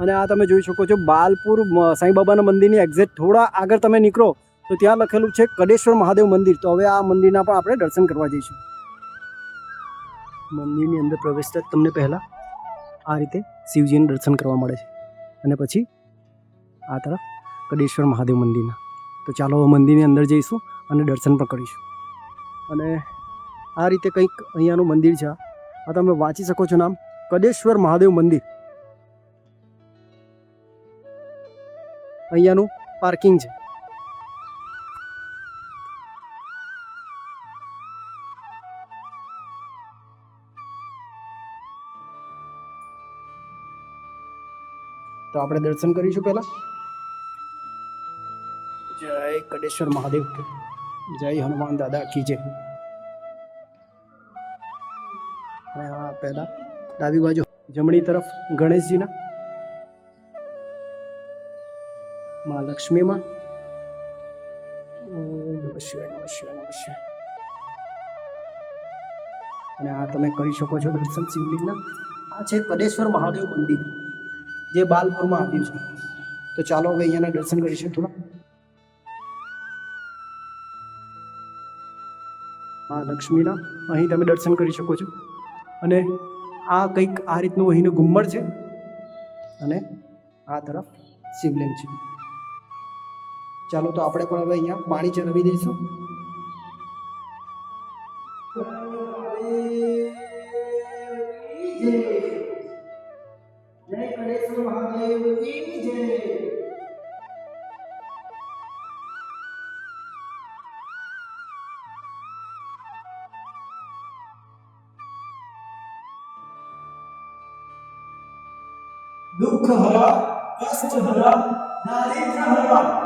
અને આ તમે જોઈ શકો છો, બાલપુર સાંઈબાબાના મંદિરની એક્ઝેક્ટ થોડા આગળ તમે નીકળો, તો ત્યાં લખેલું છે કડેશ્વર મહાદેવ મંદિર. તો હવે આ મંદિરના પણ આપણે દર્શન કરવા જઈશું. મંદિરની અંદર પ્રવેશતા તમને પહેલાં આ રીતે શિવજીનું દર્શન કરવા મળે છે. અને પછી આ તરફ કડેશ્વર મહાદેવ મંદિરના. તો ચાલો મંદિરની અંદર જઈશું અને દર્શન પણ કરીશું. અને આ રીતે કંઈક અહીંયાનું મંદિર છે આ તમે વાંચી શકો છો નામ કડેશ્વર મહાદેવ મંદિર. અહીંયાનું પાર્કિંગ છે. તો આપણે દર્શન કરીશું પહેલા. જય કડેશ્વર મહાદેવ. જય હનુમાન દાદા કી જય. અને આ પહેલા ડાબી બાજુ જમણી તરફ ગણેશજીના માં લક્ષ્મીમાં? નમઃ શિવાય નમઃ શિવાય નમઃ શિવાય. અને આ તમે કરી શકો છો દર્શન શિવલિંગના? આ છે કડેશ્વર મહાદેવ મંદિર જે બાલપુરમાં આવ્યું છે. તો ચાલો હવે અહીંયાના દર્શન કરીશું થોડા. આ લક્ષ્મીના અહીં તમે દર્શન કરી શકો છો. અને આ કંઈક આ રીતનું અહીંનું ગુમ્મર છે. અને આ તરફ શિવલિંગ છે. ચાલો તો આપણે પણ હવે અહીંયા પાણી ચડાવી દઈશું. જય કલેશ્વર મહાદેવ જય દારિદ્ર હરા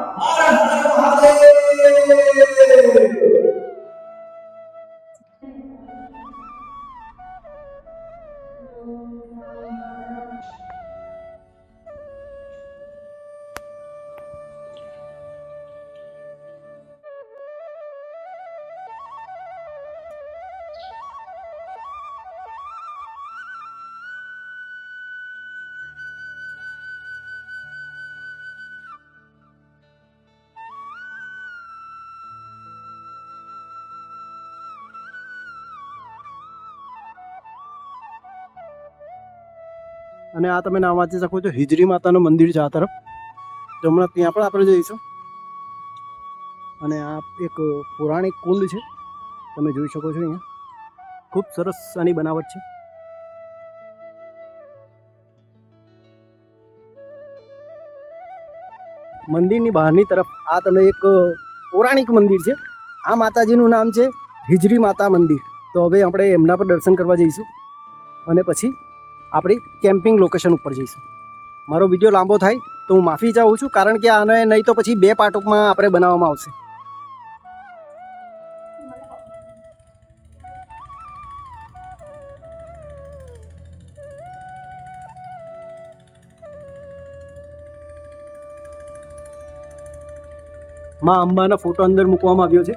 અને આ તમે નામ વાંચી શકો છો, હિજરી માતાનું મંદિર છે આ તરફ. હમણાં ત્યાં પણ આપણે જઈશું. અને આ એક પૌરાણિક કુંડ છે, તમે જોઈ શકો છો અહીંયા. ખૂબ સરસ આની બનાવટ છે. મંદિરની બહારની તરફ આ તમે એક પૌરાણિક મંદિર છે. આ માતાજીનું નામ છે હિજરી માતા મંદિર. તો હવે આપણે એમના પર દર્શન કરવા જઈશું. અને પછી આપણી કેમ્પિંગ લોકેશન ઉપર જઈશું. મારો વીડિયો લાંબો થાય તો હું માફી ચાહું છું કારણ કે આને નહીં તો પછી બે પાર્ટમાં આપણે બનાવવામાં આવશે. માં અંબાના ફોટો અંદર મૂકવામાં આવ્યો છે.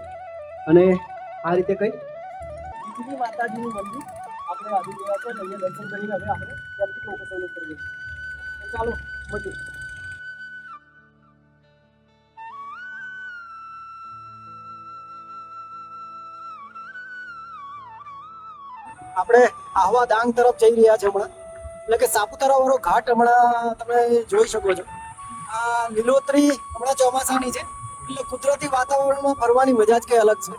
અને આ રીતે કઈ માતાજીનું મંદિર. આપણે આવી ગયા આહવા ડાંગ તરફ જઈ રહ્યા છે હમણાં. એટલે કે સાપુતારા વાળો ઘાટ હમણાં તમે જોઈ શકો છો. આ લીલોતરી હમણાં ચોમાસાની છે. એટલે કુદરતી વાતાવરણમાં ફરવાની મજા જ કંઈ અલગ છે.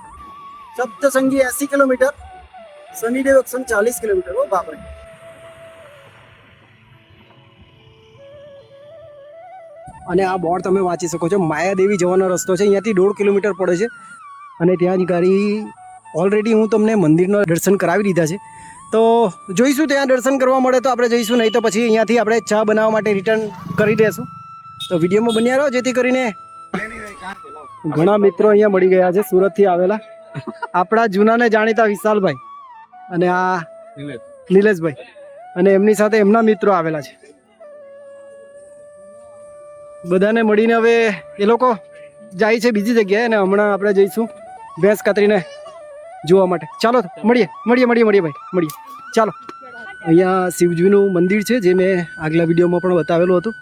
સપ્તસંગી એસી કિલોમીટર શનિદેવ એકસો ચાલીસ કિલોમીટર હો બાપરે. અને આ બોર્ડ તમે વાંચી શકો છો. માયાદેવી જવાનો રસ્તો છે. અહીંયાથી દોઢ કિલોમીટર પડે છે. અને ત્યાં જ ગાડી ઓલરેડી હું તમને મંદિરના દર્શન કરાવી દીધા છે. તો જોઈશું, ત્યાં દર્શન કરવા મળે તો આપણે જઈશું, નહીં તો પછી અહીંયાથી આપણે ચા બનાવવા માટે રિટર્ન કરી દેશું. તો વિડીયોમાં બન્યા રહો, જેથી કરીને ઘણા મિત્રો અહીંયા મળી ગયા છે, સુરતથી આવેલા. આપણા જૂનાને જાણીતા વિશાલભાઈ. અને આ નિલેશભાઈ. અને એમની સાથે એમના મિત્રો આવેલા છે. બધાને મળીને હવે એ લોકો જાય છે બીજી જગ્યાએ અને હમણાં આપણે જઈશું ભેંસ કાતરીને જોવા માટે. ચાલો મળીએ મળીએ મળીએ મળીએ ભાઈ મળીએ. ચાલો. અહીંયા શિવજીનું મંદિર છે જે મેં આગલા વિડીયોમાં પણ બતાવેલું હતું.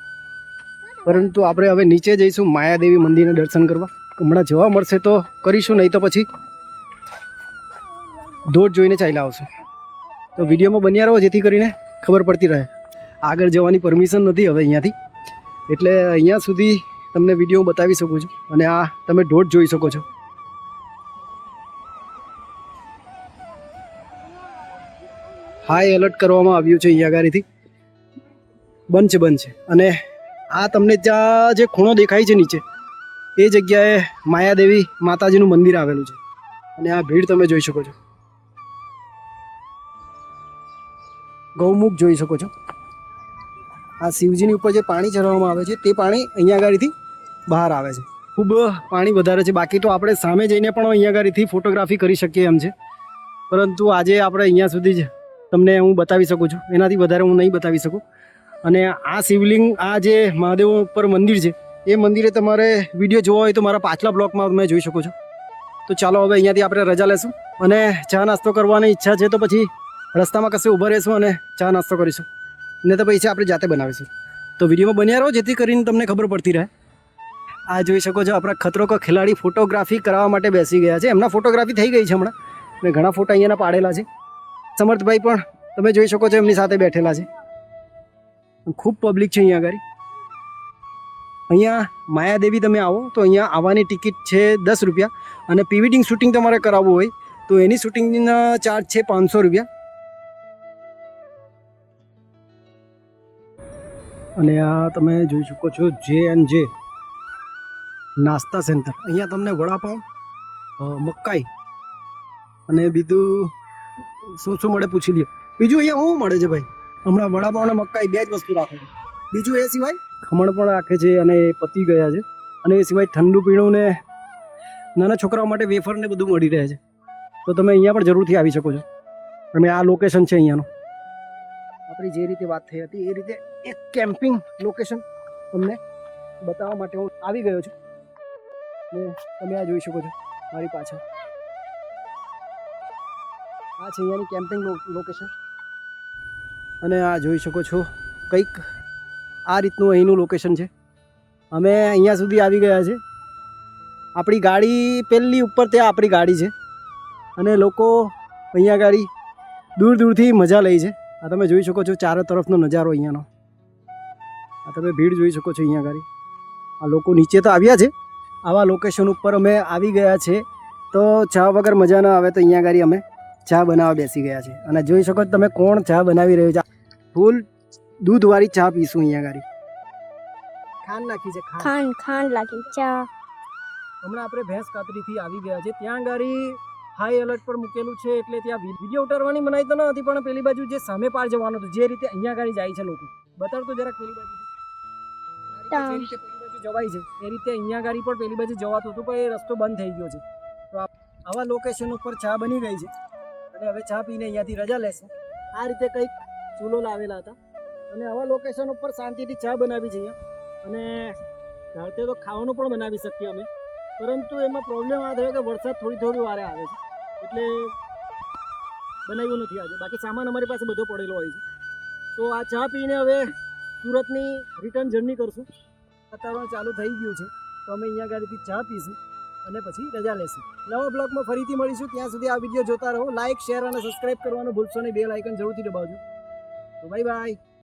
પરંતુ આપણે હવે નીચે જઈશું માયાદેવી મંદિરના દર્શન કરવા. હમણાં જવા મળશે તો કરીશું નહીં તો પછી ધોધ જોઈને ચાલ્યા આવશે. તો વિડીયોમાં બન્યા રહો, જેથી કરીને ખબર પડતી રહે. આગળ જવાની પરમિશન નથી હવે અહીંયાથી. એટલે અહીંયા સુધી તમને વીડિયો બતાવી શકું છું અને આ તમે ઢોઢ જોઈ શકો છો. હાઈ એલર્ટ કરવામાં આવ્યું છે અહીંયા ગાડીથી બંધ છે બંધ છે. અને આ તમને જ્યાં જે ખૂણો દેખાય છે નીચે, એ જગ્યાએ માયાદેવી માતાજીનું મંદિર આવેલું છે. અને આ ભીડ તમે જોઈ શકો છો. ગૌમુખ જોઈ શકો છો. આ શિવજીની ઉપર જે પાણી ચઢાવવામાં આવે છે, તે પાણી અહીંયા આગળથી બહાર આવે છે. ખૂબ પાણી વધારે છે. બાકી તો આપણે સામે જઈને પણ અહીંયા આગળથી ફોટોગ્રાફી કરી શકીએ એમ છે. પરંતુ આજે આપણે અહીંયા સુધી જ તમને હું બતાવી શકું છું. એનાથી વધારે હું નહીં બતાવી શકું. અને આ શિવલિંગ, આ જે મહાદેવ ઉપર મંદિર છે, એ મંદિરે તમારે વીડિયો જોવો હોય તો મારા પાછલા બ્લોગમાં તમે જોઈ શકો છો. તો ચાલો હવે અહીંયાથી આપણે રજા લેશું. અને ચા નાસ્તો કરવાની ઈચ્છા છે તો પછી રસ્તામાં કશે ઊભા રહીશું અને ચા નાસ્તો કરીશું. ને તો પછી આપણે જાતે બનાવીશું. તો વિડીયોમાં બન્યા રહો, જેથી કરીને તમને ખબર પડતી રહે. આ જોઈ શકો છો, આપણા ખતરો કો ખેલાડી ફોટોગ્રાફી કરાવવા માટે બેસી ગયા છે. એમના ફોટોગ્રાફી થઈ ગઈ છે હમણાં. અને ઘણા ફોટા અહીંયાના પાડેલા છે. સમર્થભાઈ પણ, તમે જોઈ શકો છો, એમની સાથે બેઠેલા છે. ખૂબ પબ્લિક છે અહીંયા આગળ. અહીંયા માયાદેવી તમે આવો, તો અહીંયા આવવાની ટિકિટ છે દસ રૂપિયા. અને પ્રિવેડિંગ શૂટિંગ તમારે કરાવવું હોય, તો એની શૂટિંગના ચાર્જ છે પાંચસો રૂપિયા. અને આ તમે જોઈ શકો છો જે એન જે નાસ્તા સેન્ટર. અહીંયા તમને વડાપાઉં મકાઈ અને બીજું શું શું મળે પૂછી લ્યો. બીજું અહીંયા શું મળે છે ભાઈ? હમણાં વડાપાઉં અને મકાઈ બે જ વસ્તુ રાખે. છે બીજું એ સિવાય ખમણ પણ રાખે છે અને એ પતી ગયા છે. અને એ સિવાય ઠંડુ પીણું ને નાના છોકરાઓ માટે વેફર ને બધું મળી રહે છે. તો તમે અહીંયા પણ જરૂરથી આવી શકો છો. અને આ લોકેશન છે અહીંયાનું. આપણી જે રીતે વાત થઈ હતી, એ રીતે એક કેમ્પિંગ લોકેશન તમને બતાવવા માટે હું આવી ગયો છું. તમે આ જોઈ શકો છો, મારી પાછળ. આ છે અહીંયાની કેમ્પિંગ લોકેશન અને આ જોઈ શકો છો, કંઈક આ રીતનું અહીંનું લોકેશન છે. અમે અહીંયા સુધી આવી ગયા છે આપણી ગાડી પહેલી ઉપર ત્યાં આપણી ગાડી છે. અને લોકો અહીંયા ગાડી દૂર દૂરથી મજા લે છે. આ તમે જોઈ શકો છો ચારો તરફનો નજારો અહીંયાનો. આ તમે ભીડ જોઈ શકો છો અહીંયા આગળ. આ લોકો નીચે તો આવ્યા છે. આવા લોકેશન ઉપર અમે આવી ગયા છે. તો ચા વગર મજા ન આવે તો અહીંયા આગળ અમે ચા બનાવવા બેસી ગયા છે. અને જોઈ શકો છો તમે કોણ ચા બનાવી રહ્યો છે. ફૂલ દૂધવાળી ચા પીશું અહીંયા આગળ. ખાંડ નાખી છે ખાંડ. ખાંડ લાગી ચા. હમણાં આપણે ભેંસ કાતરીથી આવી ગયા છે. ત્યાં ગાડી હાઈ એલર્ટ પર મૂકેલું છે એટલે ત્યાં વીડિયો ઉતારવાની મનાઈ તો ન હતી પણ પેલી બાજુ જે સામે પાર જવાનું હતું જે રીતે અહીંયા ગાડી જાય છે લોકો. બતાડતો જરાક પેલી બાજુ. જવાય છે એ રીતે અહીંયા ગાડી પણ પેલી બાજુ જવાતું હતું પણ એ રસ્તો બંધ થઈ ગયો છે. તો આવા લોકેશન ઉપર ચા બની ગઈ છે. અને હવે ચા પીને અહીંયાથી રજા લેશે. આ રીતે કંઈક ચૂલો લાવેલા હતા. અને આવા લોકેશન ઉપર શાંતિથી ચા બનાવી છે અને રાતે તો ખાવાનું પણ બનાવી શકીએ અમે. પરંતુ એમાં પ્રોબ્લેમ આ થયો કે વરસાદ થોડી થોડી વારે આવે છે. એટલે બનાવ્યું નથી આજે. બાકી સામાન અમારી પાસે બધો પડેલો હોય છે. તો આ ચા પીને હવે સુરતની રિટર્ન જર્ની કરશું. વાતાવરણ ચાલુ થઈ ગયું છે. તો અમે અહીંયા ગાડીથી ચા પીશું અને પછી રજા લેશું. નવા બ્લોગમાં ફરીથી મળીશું. ત્યાં સુધી આ વીડિયો જોતા રહો. લાઇક શેર અને સબસ્ક્રાઇબ કરવાનું ભૂલશો નહીં. બે લાઇકન જરૂરથી દબાવજો. તો બાય બાય